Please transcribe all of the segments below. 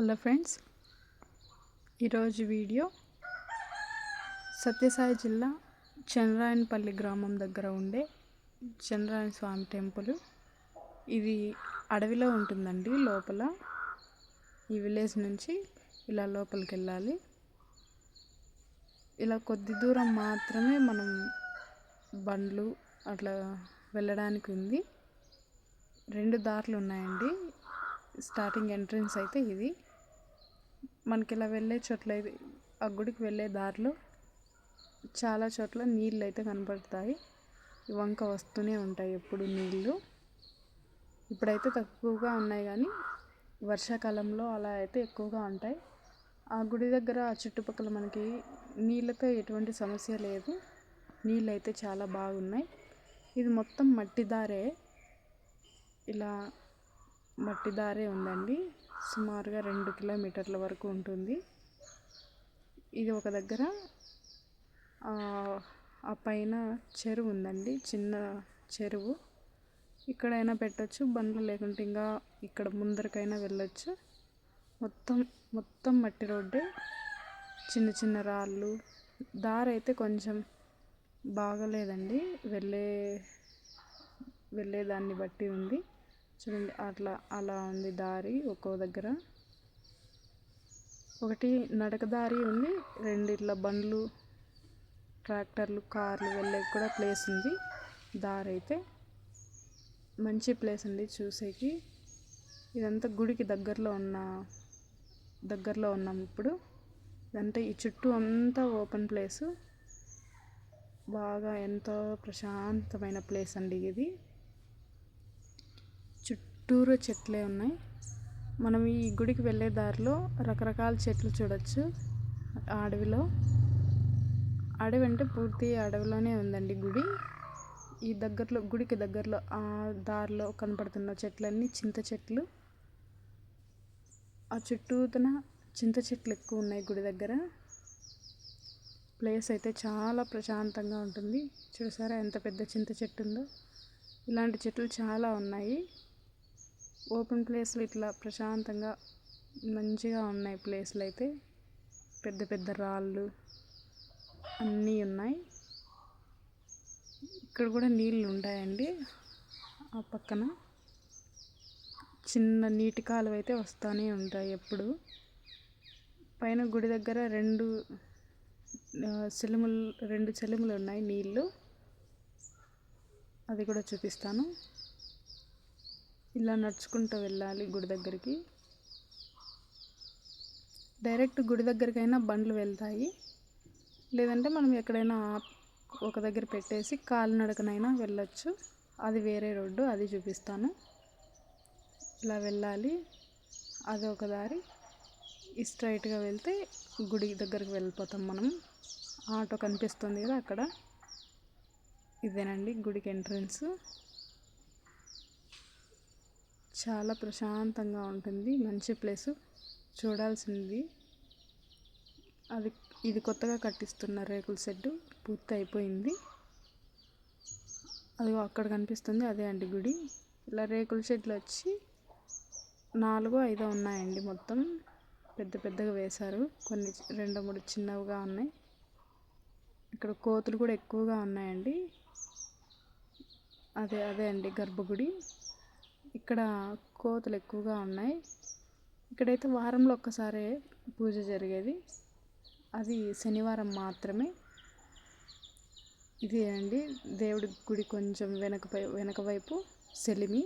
Hello friends ఈరోజు video Sathya Sai జిల్లా చంద్రాయనపల్లి గ్రామం దగ్గర ఉండే చంద్రాయన స్వామి టెంపుల్. ఇది అడవిలో ఉంటుందండి లోపల. ఈ విలేజ్ నుంచి ఇలా లోపలికి వెళ్ళాలి. ఇలా కొద్ది దూరం మాత్రమే మనం బండ్లు అట్లా వెళ్ళడానికి ఉంది. రెండు దారులు ఉన్నాయండి. స్టార్టింగ్ ఎంట్రన్స్ అయితే ఇది. మనకి ఇలా వెళ్ళే చోట్ల ఆ గుడికి వెళ్ళే దారిలో చాలా చోట్ల నీళ్ళు అయితే కనపడతాయి వంక వస్తూనే ఉంటాయి ఎప్పుడు నీళ్ళు. ఇప్పుడైతే తక్కువగా ఉన్నాయి కానీ వర్షాకాలంలో అలా అయితే ఎక్కువగా ఉంటాయి. ఆ గుడి దగ్గర ఆ చుట్టుపక్కల మనకి నీళ్ళతో ఎటువంటి సమస్య లేదు. నీళ్ళు అయితే చాలా బాగున్నాయి. ఇది మొత్తం మట్టి దారే. ఇలా మట్టి దారే ఉందండి. సుమారుగా రెండు కిలోమీటర్ల వరకు ఉంటుంది. ఇది ఒక దగ్గర ఆ పైన చెరువు ఉందండి. చిన్న చెరువు. ఇక్కడైనా పెట్టచ్చు. బండ్లు లేకుంటే ఇంకా ఇక్కడ ముందరకైనా వెళ్ళొచ్చు. మొత్తం మొత్తం మట్టి రోడ్డే. చిన్న చిన్న రాళ్ళు. దారి అయితే కొంచెం బాగలేదండి. వెళ్ళే వెళ్ళేదాన్ని బట్టి ఉంది. చూడండి అట్లా అలా ఉంది దారి ఒక్కో దగ్గర. ఒకటి నడక దారి ఉంది రెండు ఇట్లా బండ్లు ట్రాక్టర్లు కార్లు వెళ్ళే కూడా ప్లేస్ ఉంది. దారి అయితే మంచి ప్లేస్ అండి చూసేకి. ఇదంతా గుడికి దగ్గరలో ఉన్న దగ్గరలో ఉన్నాం ఇప్పుడు. ఇదంతా ఈ చుట్టూ అంతా ఓపెన్ ప్లేసు. బాగా ఎంతో ప్రశాంతమైన ప్లేస్ అండి ఇది. చుట్టూరు చెట్లే ఉన్నాయి. మనం ఈ గుడికి వెళ్ళే దారిలో రకరకాల చెట్లు చూడొచ్చు. అడవిలో. అడవి అంటే పూర్తి అడవిలోనే ఉందండి గుడి. ఈ దగ్గరలో గుడికి దగ్గరలో ఆ దారిలో కనపడుతున్న చెట్లన్నీ చింత చెట్లు. ఆ చుట్టూతన చింత చెట్లు ఎక్కువ ఉన్నాయి గుడి దగ్గర. ప్లేస్ అయితే చాలా ప్రశాంతంగా ఉంటుంది. చూసారా ఎంత పెద్ద చింత చెట్టు ఉందో. ఇలాంటి చెట్లు చాలా ఉన్నాయి. ఓపెన్ ప్లేస్లు ఇట్లా ప్రశాంతంగా మంచిగా ఉన్నాయి ప్లేస్లు అయితే. పెద్ద పెద్ద రాళ్ళు అన్నీ ఉన్నాయి. ఇక్కడ కూడా నీళ్ళు ఉంటాయండి ఆ పక్కన. చిన్న నీటి కాలువ అయితే వస్తూనే ఉంటాయి ఎప్పుడు. పైన గుడి దగ్గర రెండు చెలుములు రెండు చెలుములు ఉన్నాయి నీళ్ళు. అది కూడా చూపిస్తాను. ఇలా నడుచుకుంటూ వెళ్ళాలి గుడి దగ్గరికి. డైరెక్ట్ గుడి దగ్గరికైనా బండ్లు వెళ్తాయి. లేదంటే మనం ఎక్కడైనా ఒక దగ్గర పెట్టేసి కాలినడకనైనా వెళ్ళొచ్చు. అది వేరే రోడ్డు అది చూపిస్తాను. ఇలా వెళ్ళాలి. అది ఒక దారి. స్ట్రైట్గా వెళ్తే గుడి దగ్గరికి వెళ్ళిపోతాం మనం. ఆటో కనిపిస్తుంది కదా అక్కడ. ఇదేనండి గుడికి ఎంట్రన్స్. చాలా ప్రశాంతంగా ఉంటుంది. మంచి ప్లేసు. చూడాల్సింది. అది ఇది కొత్తగా కట్టిస్తున్న రేకుల షెడ్డు పూర్తి అయిపోయింది అది అక్కడ కనిపిస్తుంది అదే అండి గుడి. ఇలా రేకుల షెడ్లు వచ్చి నాలుగు ఐదో ఉన్నాయండి మొత్తం. పెద్ద పెద్దగా వేశారు. కొన్ని రెండు మూడు చిన్నవిగా ఉన్నాయి. ఇక్కడ కోతులు కూడా ఎక్కువగా ఉన్నాయండి. అదే అదే అండి గర్భగుడి. ఇక్కడ కోతులు ఎక్కువగా ఉన్నాయి. ఇక్కడైతే వారంలో ఒక్కసారే పూజ జరిగేది. అది శనివారం మాత్రమే. ఇది అండి. దేవుడి గుడి కొంచెం వెనక వెనక వైపు సెలిమి.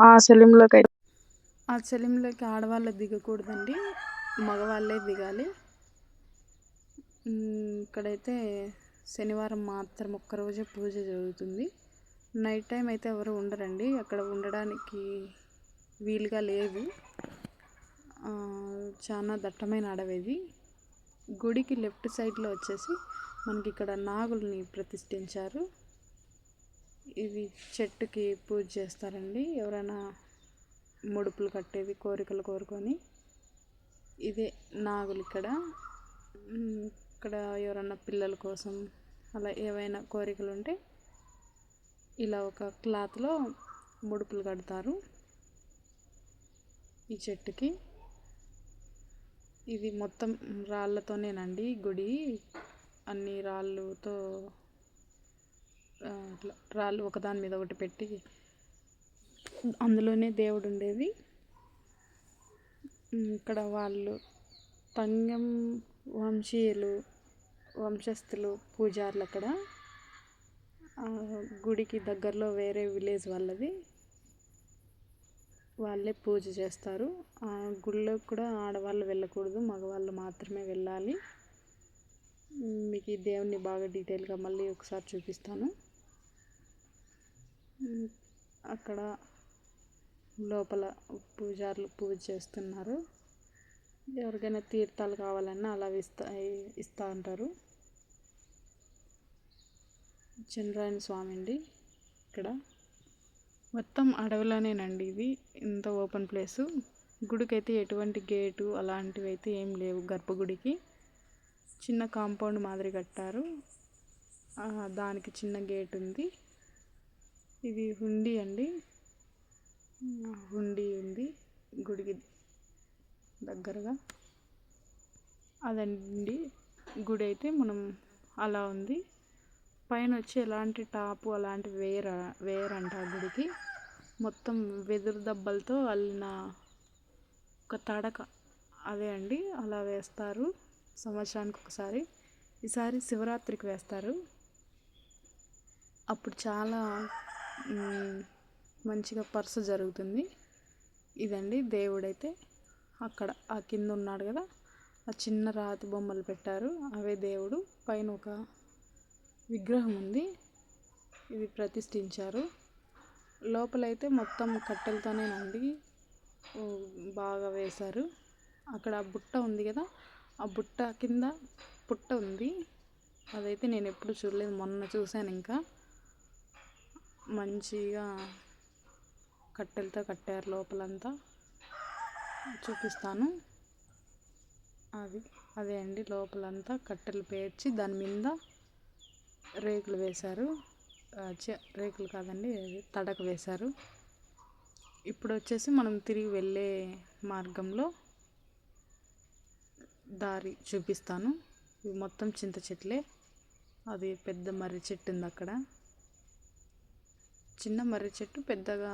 ఆ సెలింలోకి ఆ సెలింలోకి ఆడవాళ్ళు దిగకూడదండి. మగవాళ్ళే దిగాలి. ఇక్కడైతే శనివారం మాత్రం ఒక్కరోజే పూజ జరుగుతుంది. నైట్ టైం అయితే ఎవరు ఉండరండి. అక్కడ ఉండడానికి వీలుగా లేదు. చాలా దట్టమైన అడవి గుడికి లెఫ్ట్ సైడ్లో వచ్చేసి మనకి ఇక్కడ నాగుల్ని ప్రతిష్ఠించారు. ఇది చెట్టుకి పూజ చేస్తారండి. ఎవరైనా ముడుపులు కట్టేది కోరికలు కోరుకొని. ఇదే నాగులు ఇక్కడ. ఇక్కడ ఎవరన్నా పిల్లల కోసం అలా ఏవైనా కోరికలు ఉంటే ఇలా ఒక క్లాత్లో ముడుపులు కడతారు. ఈ చెట్టుకి. ఇది మొత్తం రాళ్ళతోనేనండి. గుడి అన్ని రాళ్ళతో రాళ్ళు ఒకదాని మీద ఒకటి పెట్టి అందులోనే దేవుడు ఉండేది ఇక్కడ వాళ్ళు తంగం వంశీయులు వంశస్థులు పూజారులు అక్కడ గుడికి దగ్గరలో వేరే విలేజ్ వాళ్ళది. వాళ్ళే పూజ చేస్తారు. ఆ గుళ్ళో కూడా ఆడవాళ్ళు వెళ్ళకూడదు మగవాళ్ళు మాత్రమే వెళ్ళాలి. మీకు ఈ దేవుణ్ణి బాగా డీటెయిల్గా మళ్ళీ ఒకసారి చూపిస్తాను. అక్కడ లోపల పూజారులు పూజ చేస్తున్నారు. ఎవరికైనా తీర్థాలు కావాలన్నా అలా ఇస్తా ఇస్తూ ఉంటారు చంద్రాయణ స్వామి అండి. ఇక్కడ మొత్తం అడవిలోనేనండి ఇది ఇంత ఓపెన్ ప్లేసు. గుడికి అయితే ఎటువంటి గేటు అలాంటివి అయితే ఏం లేవు గర్భగుడికి. చిన్న కాంపౌండ్ మాదిరి కట్టారు. దానికి చిన్న గేట్ ఉంది. ఇది హుండీ అండి. హుండీ ఉంది గుడికి దగ్గరగా. అదండి. గుడి అయితే మనం అలా ఉంది. పైన వచ్చి ఎలాంటి టాపు అలాంటివి వేయర వేయరంట ఆ గుడికి. మొత్తం వెదురు దెబ్బలతో అల్లిన ఒక తడక. అదే అండి అలా వేస్తారు. సంవత్సరానికి ఒకసారి. ఈసారి శివరాత్రికి వేస్తారు. అప్పుడు చాలా మంచిగా పర్సు జరుగుతుంది. ఇదండి దేవుడైతే అక్కడ ఆ కింద ఉన్నాడు కదా. ఆ చిన్న రాతి బొమ్మలు పెట్టారు. అవే దేవుడు. పైన ఒక విగ్రహం ఉంది. ఇది ప్రతిష్ఠించారు. లోపలైతే మొత్తం కట్టెలతోనే ఉండి బాగా వేశారు. అక్కడ ఆ బుట్ట ఉంది కదా ఆ బుట్ట కింద పుట్ట ఉంది. అదైతే నేను ఎప్పుడు చూడలేదు మొన్న చూశాను ఇంకా. మంచిగా కట్టెలతో కట్టారు లోపలంతా. చూపిస్తాను. అది అదే అండి. లోపలంతా కట్టెలు పేర్చి దాని మీద రేకులు వేశారు. రేకులు కాదండి అది తడక వేశారు. ఇప్పుడు వచ్చేసి మనం తిరిగి వెళ్ళే మార్గంలో దారి చూపిస్తాను. ఇవి మొత్తం చింత చెట్లే. అది పెద్ద మర్రి చెట్టు ఉంది అక్కడ. చిన్న మర్రి చెట్టు పెద్దగా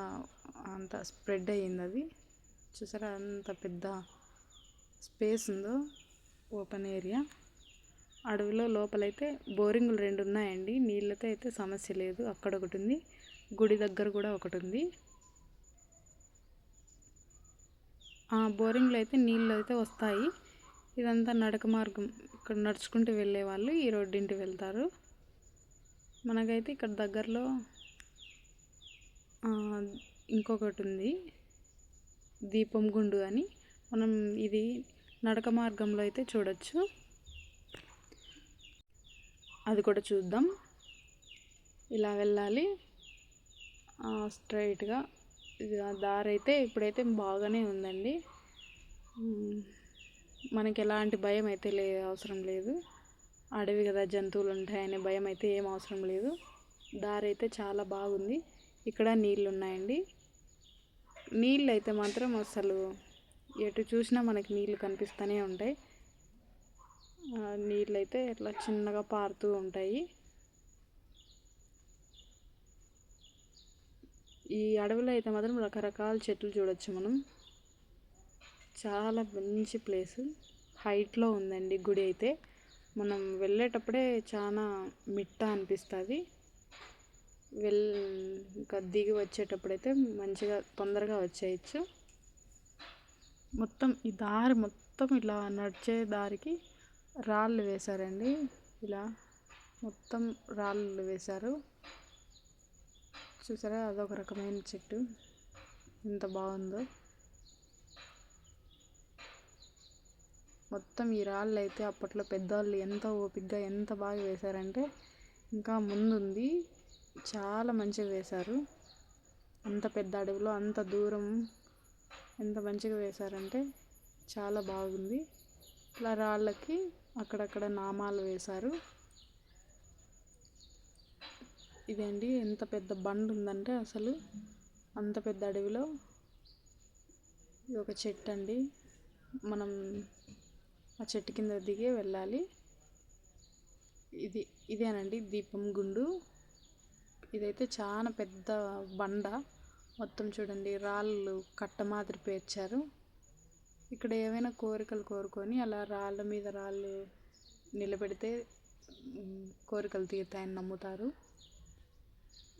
అంత స్ప్రెడ్ అయ్యింది అది. చూసారా అంత పెద్ద స్పేస్ ఉందో ఓపెన్ ఏరియా. అడవిలో లోపలైతే బోరింగులు రెండు ఉన్నాయండి నీళ్ళతో అయితే సమస్య లేదు. అక్కడ ఒకటి ఉంది గుడి దగ్గర కూడా ఒకటి ఉంది ఆ బోరింగ్లో అయితే నీళ్ళు అయితే వస్తాయి. ఇదంతా నడక మార్గం. ఇక్కడ నడుచుకుంటూ వెళ్ళే వాళ్ళు ఈ రోడ్డింటి వెళ్తారు. మనకైతే ఇక్కడ దగ్గరలో ఇంకొకటి ఉంది దీపం గుండు అని. మనం ఇది నడక మార్గంలో అయితే చూడొచ్చు. అది కూడా చూద్దాం. ఇలా వెళ్ళాలి. స్ట్రైట్గా. దారి అయితే ఇప్పుడైతే బాగానే ఉందండి. మనకి ఎలాంటి భయం అయితే లే అవసరం లేదు. అడవి కదా జంతువులు ఉంటాయనే భయం అయితే ఏం అవసరం లేదు. దారి అయితే చాలా బాగుంది. ఇక్కడ నీళ్ళు ఉన్నాయండి. నీళ్ళు అయితే మాత్రం అసలు ఎటు చూసినా మనకి నీళ్ళు కనిపిస్తూనే ఉంటాయి. నీళ్ళు అయితే ఇట్లా చిన్నగా పారుతూ ఉంటాయి. ఈ అడవిలో అయితే మాత్రం రకరకాల చెట్లు చూడొచ్చు మనం. చాలా మంచి ప్లేస్. హైట్లో ఉందండి గుడి అయితే. మనం వెళ్ళేటప్పుడే చాలా మిట్ట అనిపిస్తుంది. వెల్ ఇంకా దిగి వచ్చేటప్పుడైతే మంచిగా తొందరగా వచ్చేయచ్చు. మొత్తం ఈ దారి మొత్తం ఇలా నడిచే దారికి రాళ్ళు వేశారండి. ఇలా మొత్తం రాళ్ళు వేశారు. చూసారా? అదొక రకమైన చెట్టు. ఎంత బాగుందో. మొత్తం ఈ రాళ్ళు అయితే అప్పట్లో పెద్దవాళ్ళు ఎంత ఓపిగ్గా ఎంత బాగా వేశారంటే ఇంకా ముందుంది. చాలా మంచిగా వేశారు. అంత పెద్ద అడవిలో అంత దూరం ఎంత మంచిగా వేశారంటే చాలా బాగుంది. ఇలా రాళ్ళకి అక్కడక్కడ నామాలు వేశారు. ఇదండి ఎంత పెద్ద బండ ఉందంటే అసలు అంత పెద్ద అడవిలో ఇది ఒక చెట్టు అండి. మనం ఆ చెట్టు కింద దిగే వెళ్ళాలి. ఇది ఇదేనండి దీపం గుండు. ఇదైతే చాలా పెద్ద బండ. మొత్తం చూడండి రాళ్ళు కట్ట మాదిరి పేర్చారు. ఇక్కడ ఏమైనా కోరికలు కోరుకొని అలా రాళ్ళ మీద రాళ్ళు నిలబెడితే కోరికలు తీరుతాయని నమ్ముతారు.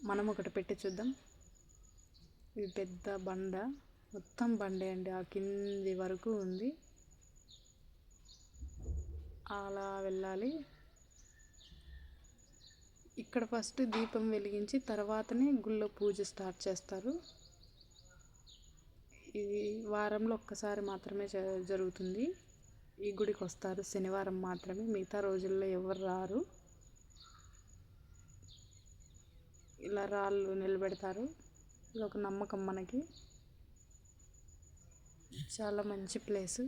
మనం ఒకటి పెట్టి చూద్దాం. ఇది పెద్ద బండ. మొత్తం బండే అండి. ఆ కింది వరకు ఉంది. అలా వెళ్ళాలి. ఇక్కడ ఫస్ట్ దీపం వెలిగించి తర్వాతనే గుళ్ళో పూజ స్టార్ట్ చేస్తారు. ఇది వారంలో ఒక్కసారి మాత్రమే జ- జరుగుతుంది. ఈ గుడికి వస్తారు. శనివారం మాత్రమే. మిగతా రోజుల్లో ఎవరు రారు. ఇలా రాళ్ళు నిలబెడతారు. ఇది ఒక నమ్మకం మనకి. చాలా మంచి ప్లేస్.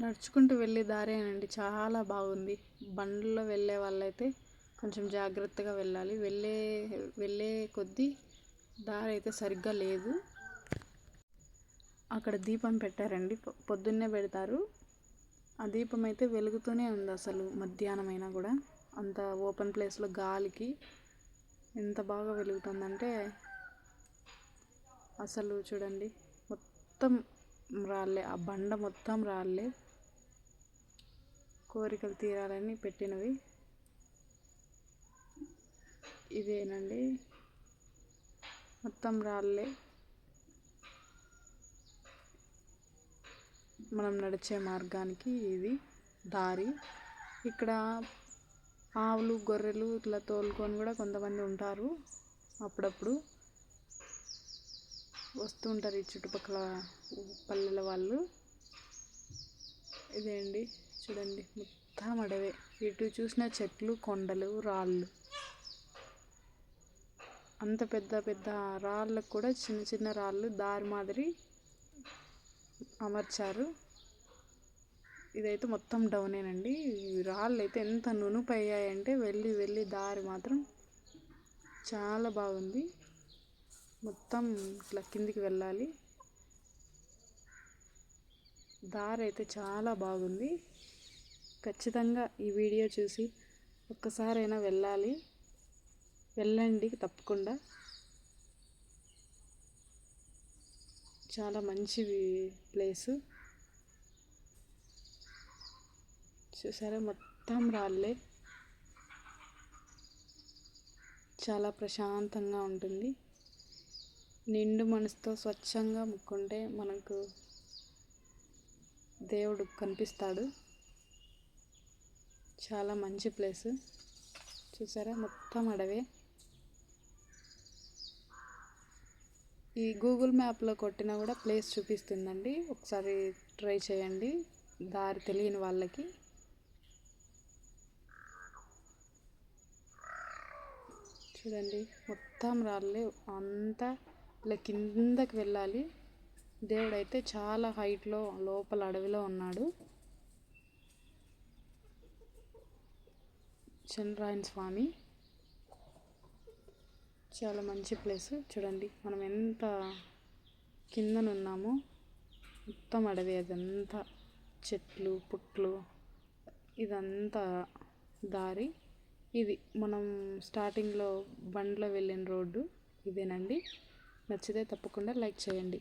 నడుచుకుంటూ వెళ్ళే దారేనండి చాలా బాగుంది. బండ్లో వెళ్ళే వాళ్ళైతే కొంచెం జాగ్రత్తగా వెళ్ళాలి. వెళ్ళే వెళ్ళే కొద్దీ దారి అయితే సరిగ్గా లేదు. అక్కడ దీపం పెట్టారండి. పొద్దున్నే పెడతారు. ఆ దీపం అయితే వెలుగుతూనే ఉంది అసలు మధ్యాహ్నం అయినా కూడా. అంత ఓపెన్ ప్లేస్లో గాలికి ఎంత బాగా వెలుగుతుందంటే అసలు చూడండి మొత్తం రాళ్ళే ఆ బండ మొత్తం రాళ్ళే. కోరికలు తీరాలని పెట్టినవి. ఇదేనండి. మొత్తం రాళ్ళే. మనం నడిచే మార్గానికి ఇది దారి. ఇక్కడ ఆవులు గొర్రెలు ఇట్లా తోలుకొని కూడా కొంతమంది ఉంటారు. అప్పుడప్పుడు వస్తూ ఉంటారు ఈ చుట్టుపక్కల పల్లెల వాళ్ళు. ఇదే అండి చూడండి మొత్తం అడవే. ఇటు చూసిన చెట్లు కొండలు రాళ్ళు. అంత పెద్ద పెద్ద రాళ్ళకు కూడా చిన్న చిన్న రాళ్ళు దారి మాదిరి అమర్చారు. ఇదైతే మొత్తం డౌనేనండి. రాళ్ళు అయితే ఎంత నునుపు అయ్యాయంటే వెళ్ళి వెళ్ళి దారి మాత్రం చాలా బాగుంది. మొత్తం ఇట్లా కిందికి వెళ్ళాలి. దారి అయితే చాలా బాగుంది. ఖచ్చితంగా ఈ వీడియో చూసి ఒక్కసారైనా వెళ్ళాలి. వెళ్ళండి తప్పకుండా. చాలా మంచి ప్లేసు. చూసారా? మొత్తం రాళ్ళే చాలా ప్రశాంతంగా ఉంటుంది. నిండు మనసుతో స్వచ్ఛంగా ముక్కుంటే మనకు దేవుడు కనిపిస్తాడు. చాలా మంచి ప్లేస్. చూసారా? మొత్తం అడవే. ఈ గూగుల్ మ్యాప్లో కొట్టినా కూడా ప్లేస్ చూపిస్తుందండి. ఒకసారి ట్రై చేయండి. దారి తెలియని వాళ్ళకి. చూడండి మొత్తం రాళ్ళే. అంతా ఇలా కిందకి వెళ్ళాలి. దేవుడైతే చాలా హైట్లో లోపల అడవిలో ఉన్నాడు. చంద్రాయణ స్వామి. చాలా మంచి ప్లేస్. చూడండి మనం ఎంత కిందనున్నామో మొత్తం అడవి అదంతా. చెట్లు పుట్లు ఇదంతా దారి. ఇది మనం స్టార్టింగ్లో బండ్లో వెళ్ళిన రోడ్డు. ఇదేనండి. నచ్చితే తప్పకుండా లైక్ చేయండి.